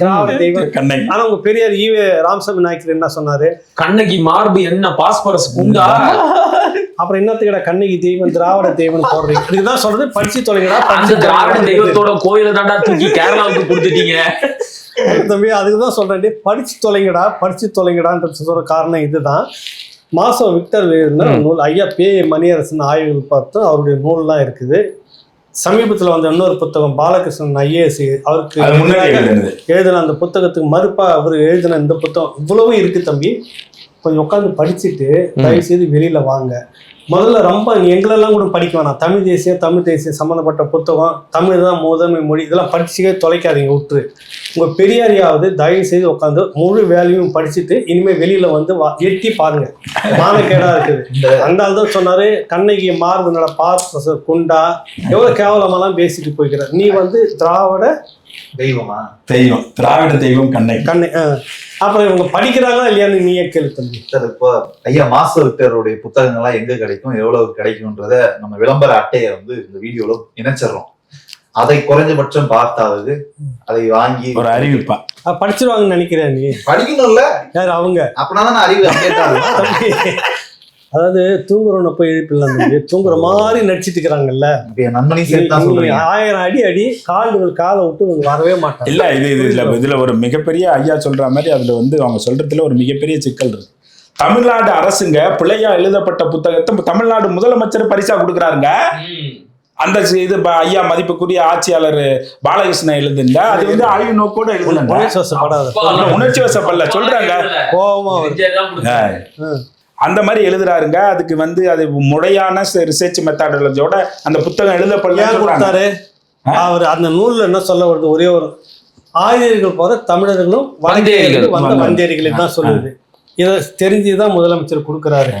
திராவிட தெய்வம். கண்ணகி. ஆனா உங்க பெரியார் ஈவே ராமசாமி நாயக்கர் என்ன சொன்னாரு? கண்ணகி மார்பு என்ன? பாஸ்பரஸ் குண்டா? அப்புறம் என்னத்துக்கிட்ட கண்ணகி தெய்வம் திராவிட தெய்வம் போடுறீங்க. இதுதான் சொல்றது படிச்சு தொலைங்கடா அந்த படிச்சு திராவிட. தெய்வத்தோட கோயில தாண்டா தூக்கி கேரளாவுக்கு கொடுத்துட்டீங்க. தம்பி அதுக்கு தான் சொல்றேன் படிச்சு தொலைங்கடா படிச்சு தொலைங்கடான்ற சொல்ற காரணம் இதுதான். மாசம் விக்டர் நூல் ஐயா பே மணியரசன் ஆய்வுகள் பார்த்து அவருடைய நூல்லாம் இருக்குது. சமீபத்தில் வந்த இன்னொரு புத்தகம் பாலகிருஷ்ணன் ஐஏஎஸ் அவருக்கு எழுதின அந்த புத்தகத்துக்கு மறுப்பா அவர் எழுதின இந்த புத்தகம் இவ்வளவு இருக்கு தம்பி. கொஞ்சம் உட்காந்து படிச்சுட்டு தயவு செய்து வெளியில வாங்க. முதல்ல ரொம்ப எங்களெல்லாம் கூட படிக்க வேணாம். தமிழ் தேசியம் தமிழ் தேசியம் சம்மந்தப்பட்ட புத்தகம் தமிழ் தான் முதன்மை மொழி. இதெல்லாம் படிச்சுக்கே தொலைக்காதீங்க விட்டுரு. உங்க பெரியாரியாவது தயவு செய்து உட்காந்து முழு வேலையும் படிச்சுட்டு இனிமே வெளியில வந்து வா- எட்டி பாருங்க. மானக்கேடா இருக்குது. அந்த தான் சொன்னாரு கண்ணகி மார்பு நட பாஸ் குண்டா? எவ்வளவு கேவலமாலாம் பேசிட்டு போய்க்கிற நீ வந்து திராவிட தெய்வமா? தெய்வம். திராவிட தெய்வம் கண்ணை ஆ. அப்புறம் இவங்க படிக்கிறாங்களா இல்லையான்னு நீயே கேளு தம்பி சார் இப்போ ஐயா மாச விக்டருடைய புத்தகங்கள்லாம் எங்க கிடைக்கும் எவ்வளவு கிடைக்கும்ன்றத நம்ம விளம்பர அட்டையை வந்து இந்த வீடியோல இணைச்சிடுறோம். அதை குறைஞ்சபட்சம் பார்த்தாவது அதை வாங்கி ஒரு அறிவிப்பா. படிச்சிருவாங்கன்னு நினைக்கிறேன் நீ. படிக்கணும்ல. யார் அவங்க? அப்படின்னா அறிவு அதாவது தூங்குறவனை போய் எழுப்பிடலாம் தூங்குற மாதிரி நடிச்சிட்டு இருக்கிறாங்கல்ல ஆயிரம் அடி அடி கால்கள் காலை விட்டு வரவே மாட்டாங்க. இல்ல இது இது இதுல இதுல ஒரு மிகப்பெரிய ஐயா சொல்ற மாதிரி அதுல வந்து அவங்க சொல்றதுல ஒரு மிகப்பெரிய சிக்கல் இருக்கு. தமிழ்நாடு அரசுங்க பிள்ளையா எழுதப்பட்ட புத்தகத்தை தமிழ்நாடு முதலமைச்சர் பரிசா கொடுக்குறாருங்க. அந்த இது ஐயா மதிப்புக்குரிய ஆட்சியாளர் பாலகிருஷ்ணன் எழுதுங்க அது வந்து ஆய்வு நோக்கோட எழுதுனாங்க. உணர்ச்சி வசப்படாத. உணர்ச்சி வசப்படல சொல்றாங்க. கோபமா. அந்த மாதிரி எழுதுறாருங்க. அதுக்கு வந்து அது முறையான ரிசர்ச் மெத்தடாலஜியோட அந்த புத்தகம் எழுதப்படல கொடுத்தாரு? அவர் அந்த நூல்ல என்ன சொல்ல வருது? ஒரே ஒரு ஆரியர்கள் போற தமிழர்களும் இருந்து வந்த வந்தேரிகள். வந்தேரிகளை தான் சொல்லுது. இதை தெரிஞ்சுதான் முதலமைச்சர் கொடுக்குறாரு.